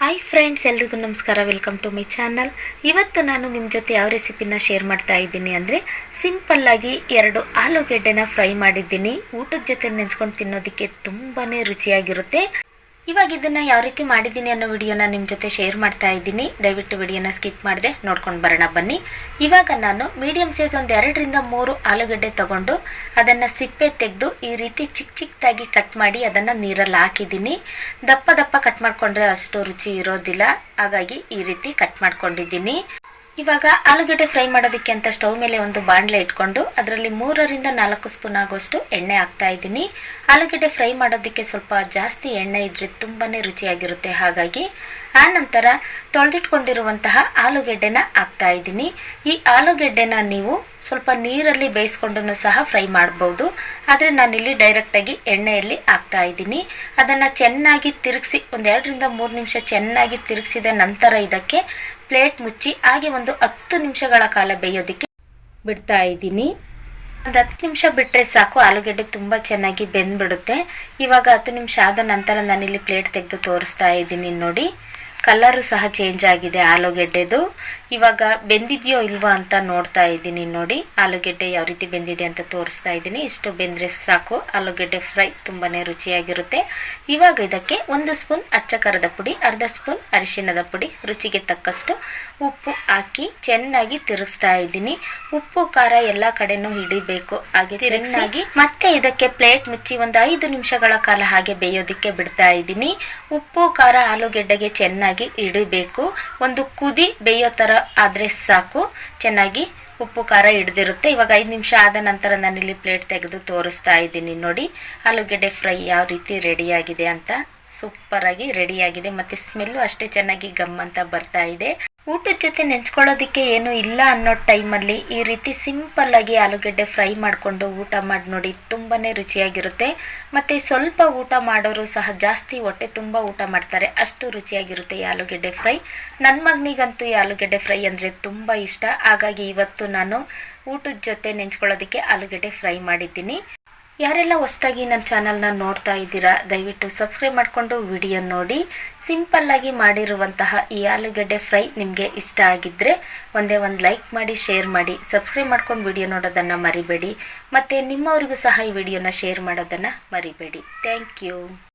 Hi friends ಎಲ್ರಿಗೂ ನಮಸ್ಕಾರ. Welcome to my channel ಇವತ್ತು ನಾನು ನಿಮ್ಮ ಜೊತೆ ಯಾವ ರೆಸಿಪಿನ ಶೇರ್ ಮಾಡ್ತಾ ಇದ್ದೀನಿ ಅಂದರೆ ಸಿಂಪಲ್ಲಾಗಿ ಎರಡು ಆಲೂಗೆಡ್ಡೆನ ಫ್ರೈ ಮಾಡಿದ್ದೀನಿ. ಊಟದ ಜೊತೆ ನೆಂಚ್ಕೊಂಡು ತಿನ್ನೋದಕ್ಕೆ ತುಂಬಾ ರುಚಿಯಾಗಿರುತ್ತೆ. ಇವಾಗ ಇದನ್ನು ಯಾವ ರೀತಿ ಮಾಡಿದ್ದೀನಿ ಅನ್ನೋ ವಿಡಿಯೋನ ನಿಮ್ಮ ಜೊತೆ ಶೇರ್ ಮಾಡ್ತಾ ಇದ್ದೀನಿ. ದಯವಿಟ್ಟು ವಿಡಿಯೋನ ಸ್ಕಿಪ್ ಮಾಡದೆ, ನೋಡ್ಕೊಂಡು ಬರೋಣ ಬನ್ನಿ. ಇವಾಗ ನಾನು ಮೀಡಿಯಮ್ ಸೈಜ್ ಒಂದು ಎರಡರಿಂದ ಮೂರು ಆಲೂಗಡ್ಡೆ ತಗೊಂಡು ಅದನ್ನು ಸಿಪ್ಪೆ ತೆಗೆದು ಈ ರೀತಿ ಚಿಕ್ಕ ಚಿಕ್ಕದಾಗಿ ಕಟ್ ಮಾಡಿ ಅದನ್ನು ನೀರಲ್ಲಿ ಹಾಕಿದ್ದೀನಿ. ದಪ್ಪ ದಪ್ಪ ಕಟ್ ಮಾಡಿಕೊಂಡ್ರೆ ಅಷ್ಟು ರುಚಿ ಇರೋದಿಲ್ಲ. ಹಾಗಾಗಿ ಈ ರೀತಿ ಕಟ್ ಮಾಡ್ಕೊಂಡಿದ್ದೀನಿ. ಇವಾಗ ಆಲೂಗಡ್ಡೆ ಫ್ರೈ ಮಾಡೋದಕ್ಕೆ ಅಂತ ಸ್ಟವ್ ಮೇಲೆ ಒಂದು ಬಾಣಲೆ ಇಟ್ಕೊಂಡು ಅದರಲ್ಲಿ ಮೂರರಿಂದ ನಾಲ್ಕು ಸ್ಪೂನ್ ಆಗುವಷ್ಟು ಎಣ್ಣೆ ಹಾಕ್ತಾ ಇದ್ದೀನಿ. ಆಲೂಗಡ್ಡೆ ಫ್ರೈ ಮಾಡೋದಕ್ಕೆ ಸ್ವಲ್ಪ ಜಾಸ್ತಿ ಎಣ್ಣೆ ಇದ್ರೆ ತುಂಬಾ ರುಚಿಯಾಗಿರುತ್ತೆ. ಹಾಗಾಗಿ ಆ ನಂತರ ತೊಳೆದಿಟ್ಕೊಂಡಿರುವಂತಹ ಆಲೂಗೆಡ್ಡೆನ ಹಾಕ್ತಾ ಇದ್ದೀನಿ. ಈ ಆಲೂಗೆಡ್ಡೆನ ನೀವು ಸ್ವಲ್ಪ ನೀರಲ್ಲಿ ಬೇಯಿಸ್ಕೊಂಡು ಸಹ ಫ್ರೈ ಮಾಡ್ಬೋದು. ಆದರೆ ನಾನಿಲ್ಲಿ ಡೈರೆಕ್ಟಾಗಿ ಎಣ್ಣೆಯಲ್ಲಿ ಹಾಕ್ತಾ ಇದ್ದೀನಿ. ಅದನ್ನು ಚೆನ್ನಾಗಿ ತಿರುಗಿಸಿ ಒಂದೆರಡರಿಂದ ಮೂರು ನಿಮಿಷ ಚೆನ್ನಾಗಿ ತಿರುಗಿಸಿದ ನಂತರ ಇದಕ್ಕೆ ಪ್ಲೇಟ್ ಮುಚ್ಚಿ ಹಾಗೆ ಒಂದು ಹತ್ತು ನಿಮಿಷಗಳ ಕಾಲ ಬೇಯೋದಕ್ಕೆ ಬಿಡ್ತಾ ಇದ್ದೀನಿ. ಒಂದು ಹತ್ತು ನಿಮಿಷ ಬಿಟ್ಟರೆ ಸಾಕು, ಆಲೂಗೆಡ್ಡೆ ತುಂಬ ಚೆನ್ನಾಗಿ ಬೆಂದ್ಬಿಡುತ್ತೆ. ಇವಾಗ ಹತ್ತು ನಿಮಿಷ ಆದ ನಂತರ ನಾನಿಲ್ಲಿ ಪ್ಲೇಟ್ ತೆಗೆದು ತೋರಿಸ್ತಾ ಇದ್ದೀನಿ ನೋಡಿ. ಕಲರು ಸಹ ಚೇಂಜ್ ಆಗಿದೆ ಆಲೂಗೆಡ್ಡೆದು. ಇವಾಗ ಬೆಂದಿದೆಯೋ ಇಲ್ವಾ ಅಂತ ನೋಡ್ತಾ ಇದ್ದೀನಿ ನೋಡಿ. ಆಲೂಗೆಡ್ಡೆ ಯಾವ ರೀತಿ ಬೆಂದಿದೆ ಅಂತ ತೋರಿಸ್ತಾ ಇದ್ದೀನಿ. ಇಷ್ಟು ಬೆಂದರೆ ಸಾಕು. ಆಲೂಗೆಡ್ಡೆ ಫ್ರೈ ತುಂಬಾ ರುಚಿಯಾಗಿರುತ್ತೆ. ಇವಾಗ ಇದಕ್ಕೆ ಒಂದು ಸ್ಪೂನ್ ಅಚ್ಚ ಖಾರದ ಪುಡಿ ಅರ್ಧ ಸ್ಪೂನ್ ಅರಿಶಿಣದ ಪುಡಿ ರುಚಿಗೆ ತಕ್ಕಷ್ಟು ಉಪ್ಪು ಹಾಕಿ ಚೆನ್ನಾಗಿ ತಿರುಗಿಸ್ತಾ ಇದ್ದೀನಿ. ಉಪ್ಪು ಖಾರ ಎಲ್ಲ ಕಡೆನೂ ಹಿಡಿಬೇಕು. ಹಾಗೆ ಚೆನ್ನಾಗಿ ಮತ್ತೆ ಇದಕ್ಕೆ ಪ್ಲೇಟ್ ಮುಚ್ಚಿ ಒಂದು ಐದು ನಿಮಿಷಗಳ ಕಾಲ ಹಾಗೆ ಬೇಯೋದಕ್ಕೆ ಬಿಡ್ತಾ ಇದ್ದೀನಿ. ಉಪ್ಪು ಖಾರ ಆಲೂಗೆಡ್ಡೆಗೆ ಚೆನ್ನಾಗಿ ಇಡಬೇಕು. ಒಂದು ಕುದಿ ಬೇಯೋ ಥರ ಆದರೆ ಸಾಕು. ಚೆನ್ನಾಗಿ ಉಪ್ಪು, ಖಾರ ಹಿಡ್ದಿರುತ್ತೆ. ಇವಾಗ ಐದು ನಿಮಿಷ ಆದ ನಂತರ ನಾನಿಲ್ಲಿ ಪ್ಲೇಟ್ ತೆಗೆದು ತೋರಿಸ್ತಾ ಇದ್ದೀನಿ ನೋಡಿ. ಆಲೂಗೆಡ್ಡೆ ಫ್ರೈ ಯಾವ ರೀತಿ ರೆಡಿಯಾಗಿದೆ ಅಂತ. ಸೂಪರಾಗಿ ರೆಡಿಯಾಗಿದೆ. ಮತ್ತು ಸ್ಮೆಲ್ಲು ಅಷ್ಟೇ ಚೆನ್ನಾಗಿ ಗಮ್ ಅಂತ ಬರ್ತಾ ಇದೆ. ಊಟದ ಜೊತೆ ನೆಂಚ್ಕೊಳ್ಳೋದಕ್ಕೆ ಏನು ಇಲ್ಲ ಅನ್ನೋ ಟೈಮಲ್ಲಿ ಈ ರೀತಿ ಸಿಂಪಲ್ಲಾಗಿ ಆಲೂಗಡ್ಡೆ ಫ್ರೈ ಮಾಡಿಕೊಂಡು ಊಟ ಮಾಡಿ ನೋಡಿ ತುಂಬಾ ರುಚಿಯಾಗಿರುತ್ತೆ. ಮತ್ತು ಸ್ವಲ್ಪ ಊಟ ಮಾಡೋರು ಸಹ ಜಾಸ್ತಿ ಹೊಟ್ಟೆ ತುಂಬ ಊಟ ಮಾಡ್ತಾರೆ. ಅಷ್ಟು ರುಚಿಯಾಗಿರುತ್ತೆ ಈ ಆಲೂಗಡ್ಡೆ ಫ್ರೈ. ನನ್ನ ಮಗನಿಗಂತೂ ಈ ಆಲೂಗಡ್ಡೆ ಫ್ರೈ ಅಂದರೆ ತುಂಬ ಇಷ್ಟ. ಹಾಗಾಗಿ ಇವತ್ತು ನಾನು ಊಟದ ಜೊತೆ ನೆಂಚ್ಕೊಳ್ಳೋದಕ್ಕೆ ಆಲೂಗಡ್ಡೆ ಫ್ರೈ ಮಾಡಿದ್ದೀನಿ. ಯಾರೆಲ್ಲ ಹೊಸದಾಗಿ ನನ್ನ ಚಾನಲ್ನ ನೋಡ್ತಾ ಇದ್ದೀರಾ, ದಯವಿಟ್ಟು ಸಬ್ಸ್ಕ್ರೈಬ್ ಮಾಡಿಕೊಂಡು ವಿಡಿಯೋ ನೋಡಿ. ಸಿಂಪಲ್ಲಾಗಿ ಮಾಡಿರುವಂತಹ ಈ ಆಲೂಗಡ್ಡೆ ಫ್ರೈ ನಿಮಗೆ ಇಷ್ಟ ಆಗಿದ್ದರೆ ಒಂದೇ ಒಂದು ಲೈಕ್ ಮಾಡಿ ಶೇರ್ ಮಾಡಿ. ಸಬ್ಸ್ಕ್ರೈಬ್ ಮಾಡ್ಕೊಂಡು ವಿಡಿಯೋ ನೋಡೋದನ್ನು ಮರಿಬೇಡಿ. ಮತ್ತು ನಿಮ್ಮವರಿಗೂ ಸಹ ಈ ವಿಡಿಯೋನ ಶೇರ್ ಮಾಡೋದನ್ನು ಮರಿಬೇಡಿ. Thank you